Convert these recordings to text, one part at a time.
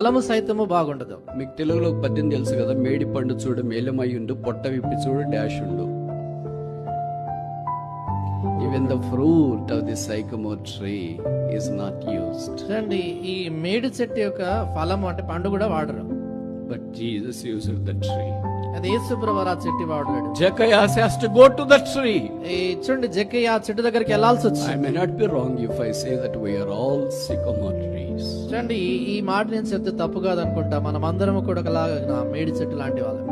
ఫలము సైతము బాగుండదు. మీకు తెలుగులో పద్యం తెలుసు కదా మేడి పండు చూడు మేలమై ఉండు పొట్ట విప్పి చూడు డాష్ ఉండు. Even the fruit of the sycamore tree is not used చూడండి ఈ మేడి చెట్టు యొక్క ఫలము అంటే పండు కూడా వాడరు. But Jesus used the tree అది యేసుప్రభు ఆ చెట్టు వాడాడు Zacchaeus has to go to the tree ఈ చూడండి జక్కయ్య ఆ చెట్టు దగ్గరికి వెళ్ళాల్సి ఐ వచ్చింది may not be wrong if I say that we are all sycamore trees చూడండి ఈ- మాట నేను చెప్తే తప్పు కాదనుకుంటా మనం అందరం కూడా ఒకలాగా మేడి చెట్టు లాంటి వాళ్ళం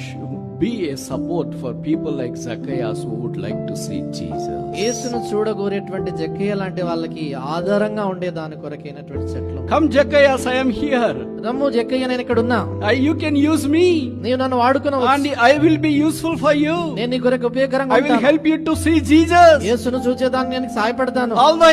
sh- be a support for people like Zacchaeus who would like to see Jesus. యేసును చూడగోరేటువంటి జక్కయ్య లాంటి వాళ్ళకి ఆధారంగా ఉండే దాని కొరకైనటువంటి చెట్లు Come, Zacchaeus, I am here. రమ్ము జక్కయ్య నేను ఇక్కడ ఉన్నా I, you can use me, నీవు నన్ను వాడుకున్నావు and I will be useful for you. నేను నీ కొరకు ఉపయోగకరంగా will ఉంటాను. help you to see Jesus. యేసును చూచేదాన్ని నేను సహాయపడతాను Although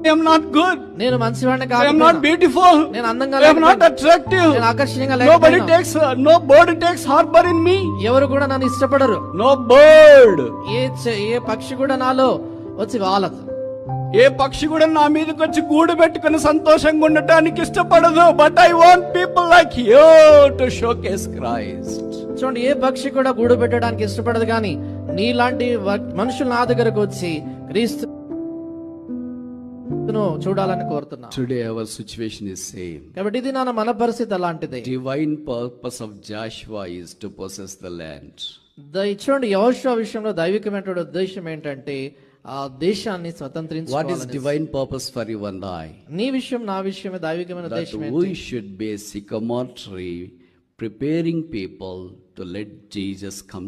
I am not good, నేను మంచివాడిని I am కాదు not beautiful, నేను అందంగా I am not లేకపోయినా, attractive. నేను ఆకర్షణీయంగా Nobody లేకపోయినా, takes, no bird takes harbor in me. ఎవరు కూడా నన్ను ఇష్టపడరు No bird. ఏ ఏ పక్షి కూడా నాలో వచ్చి వాలదు ఏ పక్షి కూడా నా మీదకి వచ్చి గూడు పెట్టుకుని సంతోషంగా ఉండటానికి ఇష్టపడదు but I want people like you to showcase Christ చూడండి ఏ పక్షి కూడా గూడు పెట్టడానికి ఇష్టపడదు కానీ నీలాంటి మనుషులు నా దగ్గరకు వచ్చి క్రీస్తును చూడాలని కోరుతున్నా. Today our situation is same కాబట్టి ఇది నా మన పరిస్థితి అలాంటిది. Divine purpose of Joshua is to possess the land the- చూడండి యహోషువ విషయంలో దైవికమైనటువంటి ఉద్దేశం ఏంటంటే ఆ దేశాన్ని what is స్వతంత్రించుకోవాలి divine purpose for your I నీ విషయం నా విషయమే దైవికమైన ఉద్దేశం వీ ఏంటి? Should be sycamore tree preparing people to let Jesus come